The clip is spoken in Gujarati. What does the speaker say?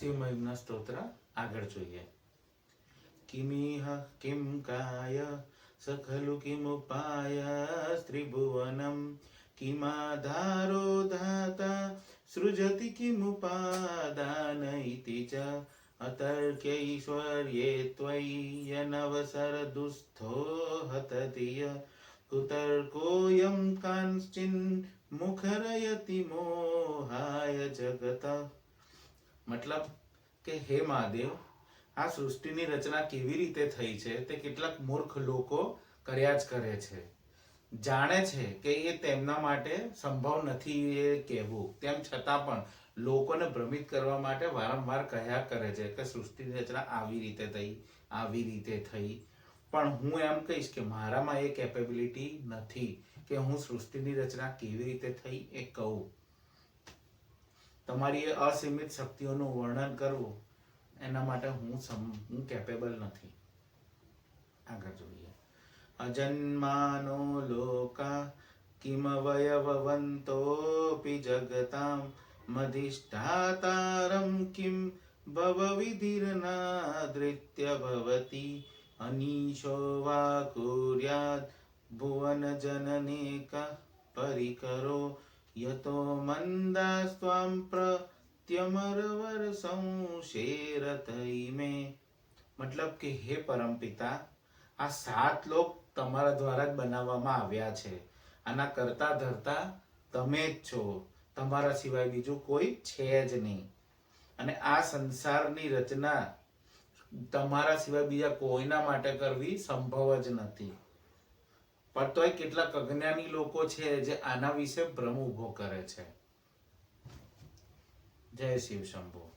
શિવમહિમના સ્તોત્ર આગળ જોઈએ. કિમિહ કિમ કાય? સખલુ કિમુપાય ત્રિભુવનમ કિમાધારો ધાતા? સૃજતિ કિમુપાદાન ઇતિ ચ? અતર્ક્યૈશ્વર્યે ત્વય્યનવસર દુસ્થો હતતિય કુતર્કોऽयं કાંશ્ચિન મુખરયતિ મોહાય જગત? મતલબ કે હે મહાદેવ, આ સૃષ્ટિની રચના કેવી રીતે થઈ છે તે કેટલાક મૂર્ખ લોકો કર્યા જ કરે છે. જાણે છે કે એ તેમના માટે સંભવ નથી એ કહેવું. તેમ છતાં પણ લોકોને ભ્રમિત કરવા માટે વારંવાર કહ્યા કરે છે કે સૃષ્ટિની રચના આવી રીતે થઈ, આવી રીતે થઈ. પણ હું એમ કહીશ કે મારામાં એ કેપેબિલિટી નથી કે હું સૃષ્ટિની રચના કેવી રીતે થઈ એ કહું. તમારી અસીમિત શક્તિઓનું વર્ણન કરવું, એના માટે હું હું કેપેબલ નથી. આગળ જોઈએ. અજન્માનો લોકા કિમ વયવવંતોપી જગતામ, મધિષ્ઠાતારમ કિમ ભવવિધિર્નાદૃત્ય ભવતી, અનીશો વા કુર્યાદ, ભુવન જનનેકા પરિકરો યતો મંદાસ્ત્વાં प्रत्यमरवर संशेरत इमे મતલબ કે હે પરમપિતા આ સાત લોક તમારા દ્વારા જ બનાવવામાં આવ્યા છે. આના કરતા ધરતા તમે જ છો. તમારા સિવાય બીજું કોઈ છે જ નહીં. અને આ સંસારની રચના તમારા સિવાય બીજા કોઈના માટે કરવી સંભવ જ નથી. પણ તોય કેટલાક અજ્ઞાની લોકો છે જે આના વિશે ભ્રમ ઊભો કરે છે. જય શિવ શંભુ.